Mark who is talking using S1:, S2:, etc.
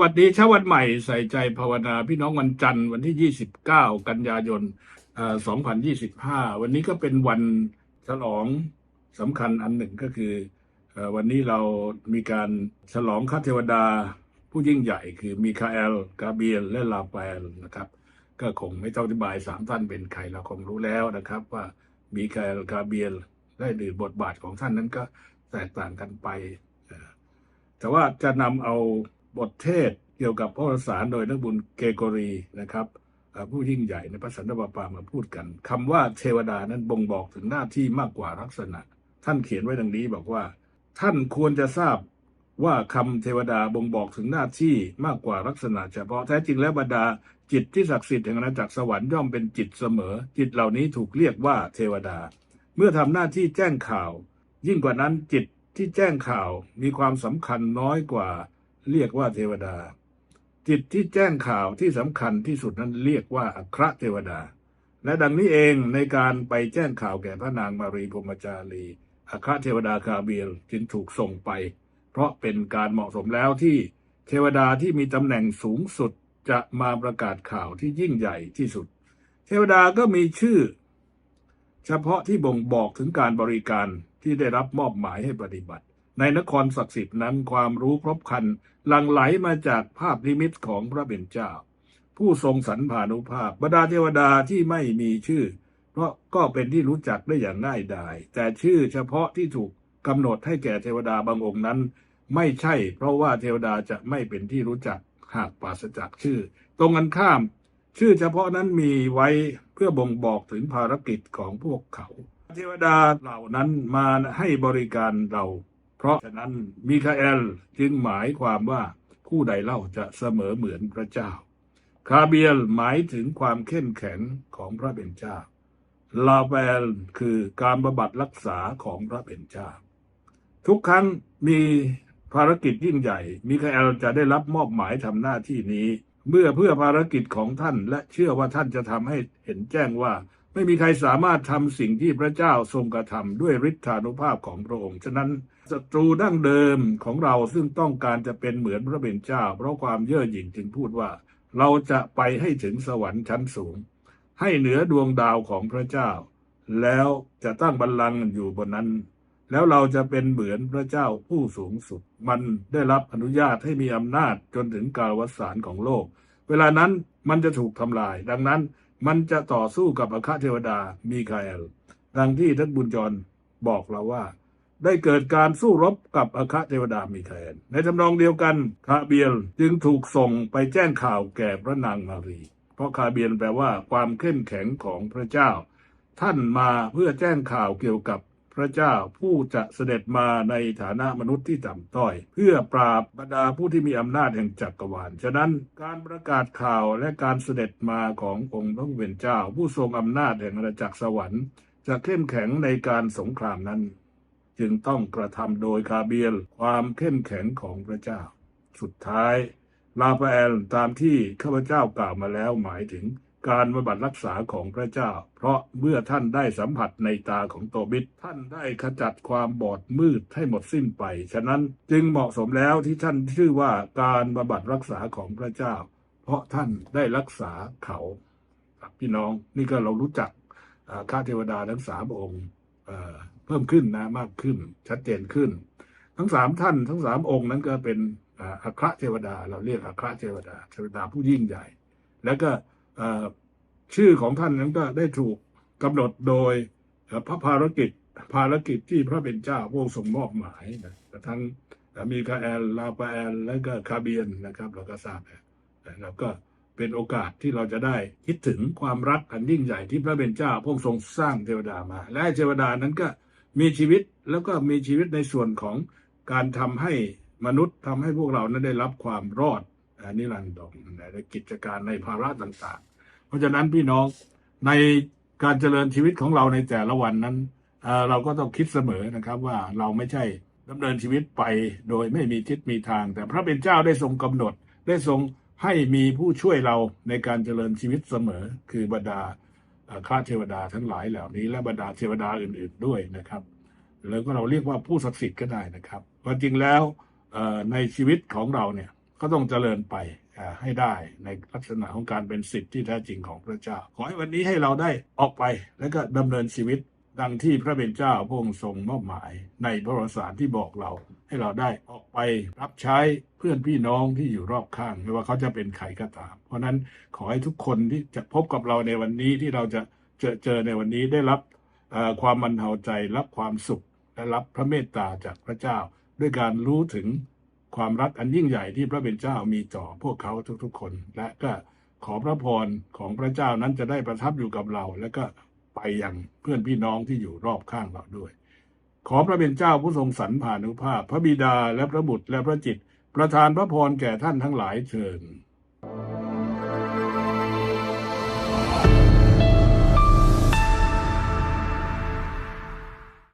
S1: วัสดีเช้าวันใหม่ใส่ใจภาวนาพี่น้องวันจันทร์วันที่ 29 กันยายน 2025 วันนี้ก็เป็นวันฉลองสำคัญอันหนึ่งก็คืออวันนี้เรามีการฉลองข้าเทวดาผู้ยิ่งใหญ่คือมิคาเอล กาเบียล และลาฟาเอลนะครับ ก็คงไม่ต้องอธิบายสามท่านเป็นใครเราคงรู้แล้วนะครับ ว่ามิคาเอล กาเบียลได้ดื่มบทบาทของท่านนั้นก็แตกต่างกันไป แต่ว่าจะนำเอา บทเทศเกี่ยวกับพระวสารโดยนักบุญเกโกรีนะครับผู้ยิ่งใหญ่ในพระสันตะปาปามาพูดกันคำว่าเทวดานั้นบ่งบอกถึงหน้าที่มากกว่าลักษณะ ท่านเขียนไว้ดังนี้บอกว่า ท่านควรจะทราบว่าคำเทวดาบ่งบอกถึงหน้าที่มากกว่าลักษณะ เฉพาะแท้จริงแล้วบรรดาจิตที่ศักดิ์สิทธิ์แห่งอาณาจักรสวรรค์ย่อมเป็นจิตเสมอ จิตเหล่านี้ถูกเรียกว่าเทวดา เมื่อทำหน้าที่แจ้งข่าว ยิ่งกว่านั้นจิตที่แจ้งข่าวมีความสำคัญน้อยกว่า เรียกว่าเทวดา จิตที่แจ้งข่าวที่สำคัญที่สุดนั้นเรียกว่าอัครเทวดา และดังนี้เองในการไปแจ้งข่าวแก่พระนางมารีพรมจารีอัครเทวดาคาเบียลจึงถูกส่งไป เพราะเป็นการเหมาะสมแล้วที่เทวดาที่มีตำแหน่งสูงสุดจะมาประกาศข่าวที่ยิ่งใหญ่ที่สุด เทวดาก็มีชื่อ เฉพาะที่บ่งบอกถึงการบริการที่ได้รับมอบหมายให้ปฏิบัติ ในนครศักดิ์สิทธิ์นั้นความรู้ครบคันหลั่งไหลมาจากภาพนิมิตของพระเป็นเจ้า ผู้ทรงสรรพานุภาพบรรดาเทวดาที่ไม่มีชื่อ เพราะก็เป็นที่รู้จักได้อย่างง่ายดาย แต่ชื่อเฉพาะที่ถูกกำหนดให้แก่เทวดาบางองค์นั้น ไม่ใช่เพราะว่าเทวดาจะไม่เป็นที่รู้จักหากปราศจากชื่อ ตรงกันข้าม ชื่อเฉพาะนั้นมีไว้เพื่อบ่งบอกถึงภารกิจของพวกเขา เทวดาเหล่านั้นมาให้บริการเรา เพราะฉะนั้นมิคาเอลจึงหมายความว่าผู้ใดเล่าจะเสมอเหมือนพระเจ้า คาเบียลหมายถึงความเข้มแข็งของพระเป็นเจ้า ลาเวลคือการบำบัดรักษาของพระเป็นเจ้า ทุกครั้งมีภารกิจยิ่งใหญ่ มิคาเอลจะได้รับมอบหมายทำหน้าที่นี้ เมื่อเพื่อภารกิจของท่านและเชื่อว่าท่านจะทำให้เห็นแจ้งว่า ไม่มีใครสามารถทำสิ่งที่พระเจ้าทรงกระทำด้วยฤทธานุภาพของพระองค์ ฉะนั้นศัตรูดั้งเดิมของเราซึ่งต้องการจะเป็นเหมือนพระเป็นเจ้า เพราะความเย่อหยิ่งจึงพูดว่า เราจะไปให้ถึงสวรรค์ชั้นสูง ให้เหนือดวงดาวของพระเจ้า แล้วจะตั้งบัลลังก์อยู่บนนั้น แล้วเราจะเป็นเหมือนพระเจ้าผู้สูงสุด มันได้รับอนุญาตให้มีอำนาจจนถึงกาลวสานของโลก เวลานั้นมันจะถูกทำลาย ดังนั้น มันจะต่อสู้กับอาคาเทวดามีคาเอลดังที่ท่านบุญจรบอกเราว่า ได้เกิดการสู้รบกับอาคาเทวดามีคาเอลในทำนองเดียวกันคาเบียลจึงถูกส่งไปแจ้งข่าวแก่พระนางมารี เพราะคาเบียลแปลว่าความเข้มแข็งของพระเจ้า ท่านมาเพื่อแจ้งข่าวเกี่ยวกับ พระเจ้าผู้จะเสด็จมาในฐานะมนุษย์ที่ต่ำต้อย เพื่อปราบบรรดาผู้ที่มีอำนาจแห่งจักรวาล ฉะนั้นการประกาศข่าวและการเสด็จมาขององค์พระผู้เป็นเจ้า ผู้ทรงอำนาจแห่งอาณาจักรสวรรค์ จะเข้มแข็งในการสงครามนั้น จึงต้องกระทำโดยคาเบียลความเข้มแข็งของพระเจ้า สุดท้ายลาฟาเอลตามที่ข้าพเจ้ากล่าวมาแล้วหมายถึง การบำบัดรักษาของพระเจ้า เพราะเมื่อท่านได้สัมผัสในตาของโตบิดท่านได้ขจัดความบอดมืดให้หมดสิ้นไป ฉะนั้นจึงเหมาะสมแล้วที่ท่านชื่อว่าการบำบัดรักษาของพระเจ้า เพราะท่านได้รักษาเขาพี่น้องนี่ก็เรารู้จักข้าเทวดาทั้งสามองค์เพิ่มขึ้นนะมากขึ้น ชัดเจนขึ้น ทั้งสามท่านทั้งสามองค์นั้นก็เป็นอัครเทวดา เราเรียกอัครเทวดาเทวดาผู้ยิ่งใหญ่ แล้วก็ ชื่อของท่านนั้นก็ได้ถูกกำหนดโดยพระภารกิจภารกิจที่พระเป็นเจ้าพระองทรงมอบหมายนะทั้งมีคาแอลลาปาแอล และก็คาเบียนนะครับ เราก็ทราบนะแล้วก็เป็นโอกาสที่เราจะได้คิดถึงความรักอันยิ่งใหญ่ที่พระเป็นเจ้าพระองค์ทรงสร้างเทวดามา และเทวดานั้นก็มีชีวิตแล้วก็มีชีวิตในส่วนของการทำให้มนุษย์ทำให้พวกเรานั้นได้รับความรอด นนิรันดรในกิจการในภาระต่างๆ เพราะฉะนั้นพี่น้องในการเจริญชีวิตของเราในแต่ละวันนั้นเเราก็ต้องคิดเสมอนะครับว่าเราไม่ใช่ดำเนินชีวิตไปโดยไม่มีทิศมีทาง แต่พระเป็นเจ้าได้ทรงกำหนด ได้ทรงให้มีผู้ช่วยเราในการเจริญชีวิตเสมอ คือบรรดาข้าเทวดาทั้งหลายเหล่านี้ และบรรดาเทวดาอื่น ๆด้วยนะครับแล้วก็เราเรียกว่าผู้ศักดิ์สิทธิ์ก็ได้นะครับความจริงแล้วในชีวิตของเราเนี่ย ก็ต้องเจริญไปให้ได้ในลักษณะของการเป็นสิทธิ์ที่แท้จริงของพระเจ้า ขอให้วันนี้ให้เราได้ออกไปแล้วก็ดำเนินชีวิตดังที่พระเป็นเจ้าพระองค์ทรงมอบหมายในพระวสารที่บอกเรา ให้เราได้ออกไปรับใช้เพื่อนพี่น้องที่อยู่รอบข้างไม่ว่าเขาจะเป็นใครก็ตาม เพราะนั้นขอให้ทุกคนที่จะพบกับเราในวันนี้ที่เราจะเจอเจอในวันนี้ได้รับความบรรเทาใจรับความสุขและรับพระเมตตาจากพระเจ้า ด้วยการรู้ถึง ความรักอันยิ่งใหญ่ที่พระเป็นเจ้ามีต่อพวกเขาทุกๆคน และก็ขอพระพรของพระเจ้านั้นจะได้ประทับอยู่กับเรา และก็ไปยังเพื่อนพี่น้องที่อยู่รอบข้างเราด้วย ขอพระเป็นเจ้าผู้ทรงสรรผานุภาพ พระบิดาและพระบุตรและพระจิต ประทานพระพรแก่ท่านทั้งหลายเชิญ